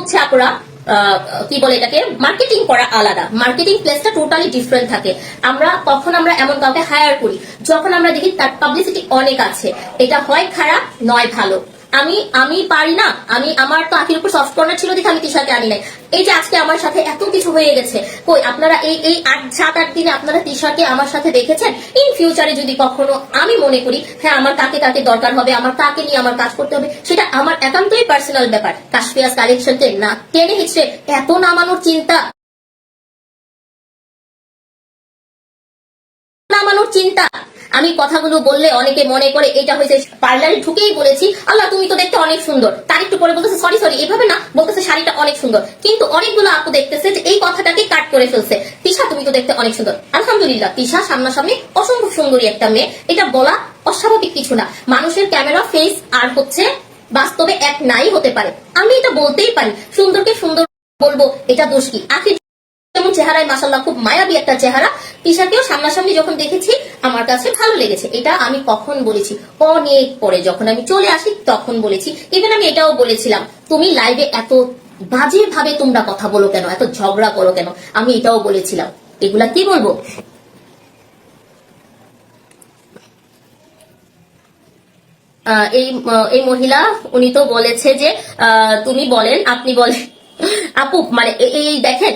হচ্ছে আপনারা কি বলে এটাকে? মার্কেটিং করা আলাদা। মার্কেটিং প্লেসটা টোটালি ডিফারেন্ট থাকে। আমরা কখন আমরা এমন কাউকে হায়ার করি? যখন আমরা দেখি তার পাবলিসিটি অনেক আছে। এটা হয় খারাপ, নয় ভালো। আমি আমি পারি না। আমি, আমার তো আখির উপর সফট কর্নার ছিল দেখে আমি তিশাকে আনি নাই। এই যে আজকে আমার সাথে এত কিছু হয়ে গেছে। কই, আপনারা এই এই আট, সাত, আট দিনে আপনারা তিশাকে আমার সাথে দেখেছেন? ইন ফিউচারে যদি কখনো আমি মনে করি হ্যাঁ আমার কাকে কাকে দরকার হবে, আমার কাকে নিয়ে আমার কাজ করতে হবে, সেটা আমার একান্তই পার্সোনাল ব্যাপার। কাশপিয়াস কালেকশনকে না টেনে হিচড়ে এত নামানোর চিন্তা। নামানোর চিন্তা। আমি কথাগুলো বললে অনেকে মনে করে এটা হয়েছে পার্লারে ঢুকেই বলেছি, আল্লাহ, তুমি তো দেখতে অনেক সুন্দর। তার একটু পরে বলতেছে, সরি সরি, এভাবে না। বলতেছে, শাড়িটা অনেক সুন্দর। কিন্তু অনেকগুলো আপু দেখতেছে যে এই কথাটাকে কাট করে ফেলছে। তিশা, তুমি তো দেখতে অনেক সুন্দর। আলহামদুলিল্লাহ, তিশা, সামনাসামনি অসম্ভব সুন্দরী একটা মেয়ে। এটা বলা অস্বাভাবিক কিছু না। মানুষের ক্যামেরা ফেস আর হচ্ছে বাস্তবে এক নাই হতে পারে। আমি এটা বলতেই পারি। সুন্দরকে সুন্দর বলব, এটা দোষ কি? আখির চেহারায় মাসাল্লাহ খুব মায়াবী একটা চেহারা। তিশাকেও সামনাসামনি যখন দেখেছি, আমার কাছে ভালো লেগেছে। এটা আমি কখন বলেছি? অনেক পরে, যখন আমি চলে আসি, তখন বলেছি। ইভেন আমি এটাও বলেছিলাম, তুমি লাইভে এত বাজে ভাবে তোমরা কথা বলো কেন? এত ঝগড়া করো কেন? আমি এটাও বলেছিলাম। এগুলা কি বলব? এই এই মহিলা, উনি তো বলেছে যে তুমি বলেন, আপনি বলেন। আপু মানে এই দেখেন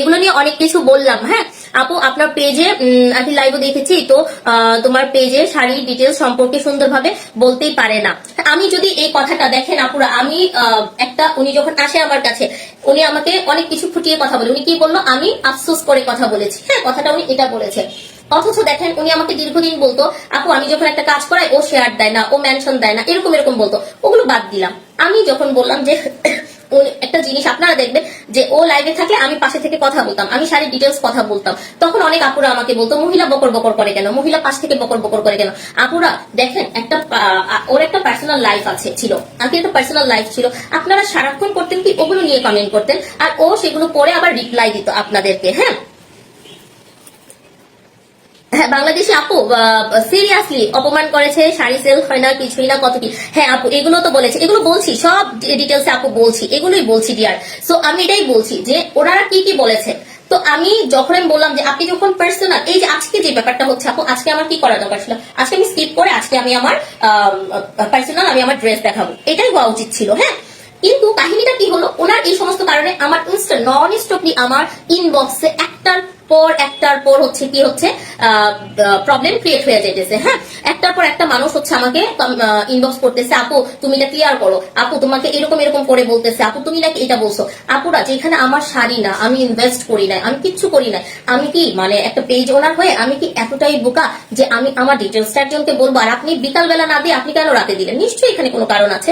এগুলো নিয়ে অনেক কিছু বললাম হ্যাঁ? আপু, আপনার পেজে আমি লাইভে দেখেছি, তো তোমার পেজে শাড়ির ডিটেলস সম্পর্কে সুন্দরভাবে বলতেই পারে না। আমি যদি এই কথাটা দেখেন, আপুরা, আমি একটা, উনি যখন আসে আমার কাছে, উনি আমাকে অনেক কিছু ফুটিয়ে কথা বলে। উনি কি বলল? আমি আফসোস করে কথা বলেছি। হ্যাঁ কথাটা উনি এটা বলেছে। অথচ দেখেন, উনি আমাকে দীর্ঘদিন বলতো, আপু, আমি যখন একটা কাজ করাই, ও শেয়ার দেয় না, ও মেনশন দেয় না, এরকম এরকম বলতো। ওগুলো বাদ দিলাম। আমি যখন বললাম যে একটা জিনিস আপনারা দেখবেন যে ও লাইভে থাকলে আমি পাশে থেকে কথা বলতাম, আমি শাড়ির ডিটেলস কথা বলতাম। তখন অনেক আপুরা আমাকে বলতো, মহিলা বকর বকর করে কেন? মহিলা পাশ থেকে বকর বকর করে কেন? আপুরা, দেখেন, একটা ওর একটা পার্সোনাল লাইফ আছে, ছিল। আর একটা পার্সোনাল লাইফ ছিল। আপনারা সারাক্ষণ করতেন কি? ওগুলো নিয়ে কমেন্ট করতেন। আর ও সেগুলো পরে আবার রিপ্লাই দিত আপনাদেরকে হ্যাঁ? হ্যাঁ বাংলাদেশি আপু সিরিয়াসলি অপমান করেছে শাড়ি সেল হয় না, কিছুই না, কত কি? হ্যাঁ আপু, এগুলো তো বলেছে, এগুলো বলছি, সব ডিটেলসে আপু বলছি, এগুলোই বলছি ডিয়ার সো আমি এটাই বলছি যে ওনারা কি কি বলেছে? তো আমি যখন আমি বললাম যে আপনি যখন পার্সোনাল এই যে আজকে যে ব্যাপারটা হচ্ছে আপু, আজকে আমার কি করা দরকার ছিল? আজকে আমি স্কিপ করে আজকে আমি আমার পার্সোনাল আমি আমার ড্রেস দেখাবো। এটাই হওয়া উচিত ছিল হ্যাঁ? কিন্তু কাহিনীটা কি হলো? ওনার এই সমস্ত কারণে আমার ইনস্টা নন স্টপলি আমার ইনবক্সে একটার পর, একটার পর হচ্ছে কি হচ্ছে প্রবলেম ক্রিয়েট হয়ে যাইতেছে হ্যাঁ? একটার পর একটা মানুষ হচ্ছে আমাকে ইনবক্স করতেছে, আপু, তুমি এটা ক্লিয়ার করো। আপু, তোমাকে এরকম এরকম করে বলতেছে। আপু, তুমি নাকি এটা বলছো? আপুরা, যেখানে আমার শাড়ি না, আমি ইনভেস্ট করি নাই, আমি কিচ্ছু করি নাই। আমি কি মানে একটা পেজ ওনার হয়ে, আমি কি এতটাই বোকা যে আমি আমার ডিটেলসটা একজনকে বলব? আর আপনি বিকালবেলা না দিয়ে আপনি কেন রাতে দিলেন? নিশ্চয়ই এখানে কোনো কারণ আছে।